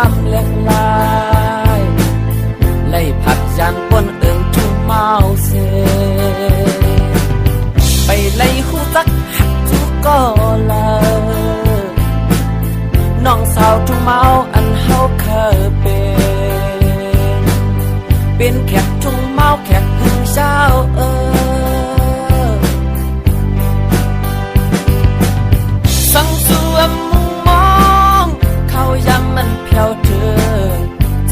ามเล็กลายไล่ผัดยันปนเอิงทุ่งเมาเซไปไล่หูจักหักทุกก็เลยน้องสาวทุ่งเมาอันเฮาเคยเป็น เป็นแขกทุ่งเมาแขกหึงเช้าเออ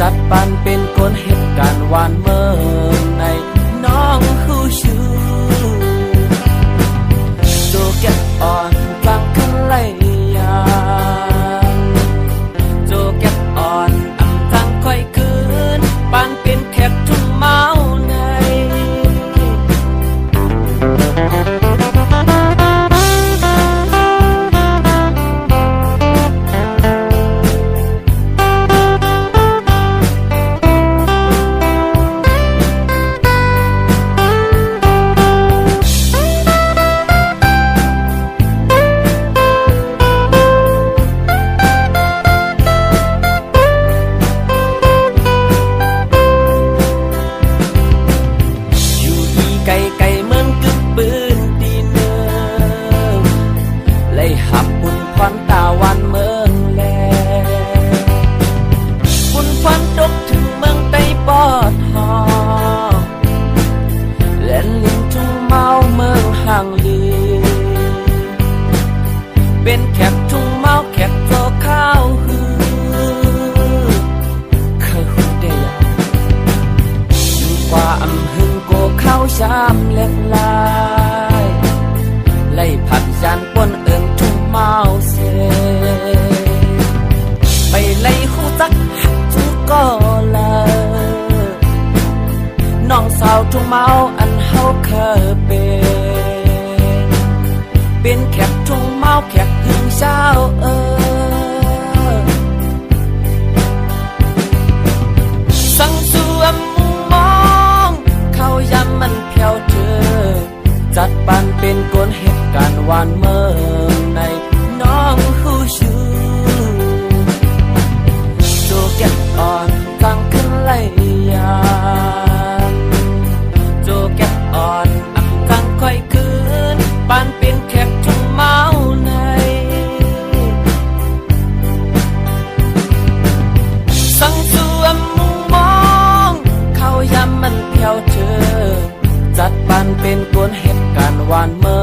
จัดปันเป็นคนเหตุการณ์วานเมื่อ เป็นแขกทุ่งเมาแขกโจข้าวฮือเคยหูได้ยังอยู่กว่าอำหึงโกเข้าชามเล็กลายไล่ผัดยานปนเอิงทุ่งเมาเซไปไล่หูจักหักทุกก็เลยน้องสาวทุ่งเมาอันเฮาเคยเป็น เป็นแขกทุ่งเมาแขกหึงเช้าเออสังสวมมุมมองเขายำมันเพียวเธอ จัดปันเป็นกลเหตุการณ์หวานเมืองในน้องหูชูโจเก็ตอ่อน ตุก